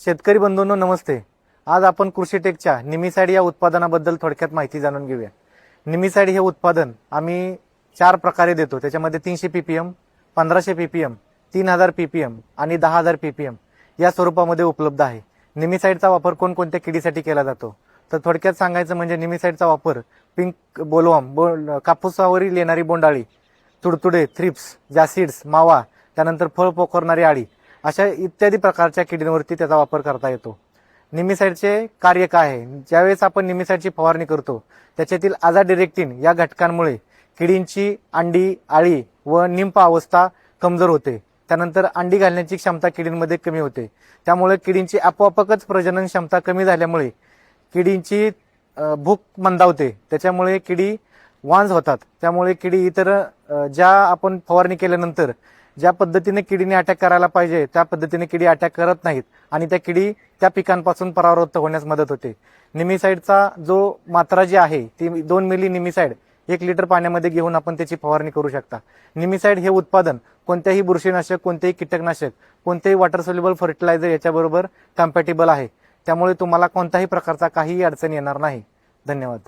शेतकरी बंधूंनो नमस्ते. आज आपण कृषीटेकच्या निमिसाईड या उत्पादनाबद्दल थोडक्यात माहिती जाणून घेऊया. निमिसाईड हे उत्पादन आम्ही चार प्रकारे देतो. त्याच्यामध्ये तीनशे पीपीएम पंधराशे पीपीएम तीन हजार पीपीएम आणि दहा हजार पीपीएम या स्वरूपामध्ये उपलब्ध आहे. निमिसाईडचा वापर कोणकोणत्या किडीसाठी केला जातो? तर थोडक्यात सांगायचं म्हणजे निमिसाईडचा वापर पिंक बोलवाम बो कापूसावरील येणारी बोंडाळी तुडतुडे थ्रिप्स जासिड्स मावा त्यानंतर फळ पोखरणारी आळी अशा इत्यादी प्रकारच्या किडींवरती त्याचा वापर करता येतो. निमिसाईडचे कार्य काय आहे? ज्यावेळेस आपण निमिसाईडची फवारणी करतो त्याच्यातील आझाडिरेक्टिन या घटकांमुळे किडींची अंडी आळी व निंप अवस्था कमजोर होते. त्यानंतर अंडी घालण्याची क्षमता किडींमध्ये कमी होते. त्यामुळे किडींची आपोआपकच प्रजनन क्षमता कमी झाल्यामुळे किडींची भूक मंदावते. त्याच्यामुळे किडी वांज होतात. त्यामुळे किडी इतर ज्या आपण फवारणी केल्यानंतर ज्या पद्धतीने किडीने अटॅक करायला पाहिजे त्या पद्धतीने किडी अटॅक करत नाहीत आणि त्या किडी त्या पिकांपासून परावृत्त होण्यास मदत होते. निमिसाईडचा जो मात्रा जी आहे ती दोन मिली निमिसाईड एक लिटर पाण्यामध्ये घेऊन आपण त्याची फवारणी करू शकता. निमिसाईड हे उत्पादन कोणत्याही बुरशीनाशक कोणतेही कीटकनाशक कोणतेही वॉटर सोल्युबल फर्टिलायझर याच्याबरोबर कम्पॅटेबल आहे. त्यामुळे तुम्हाला कोणत्याही प्रकारचा काहीही अडचण येणार नाही. धन्यवाद.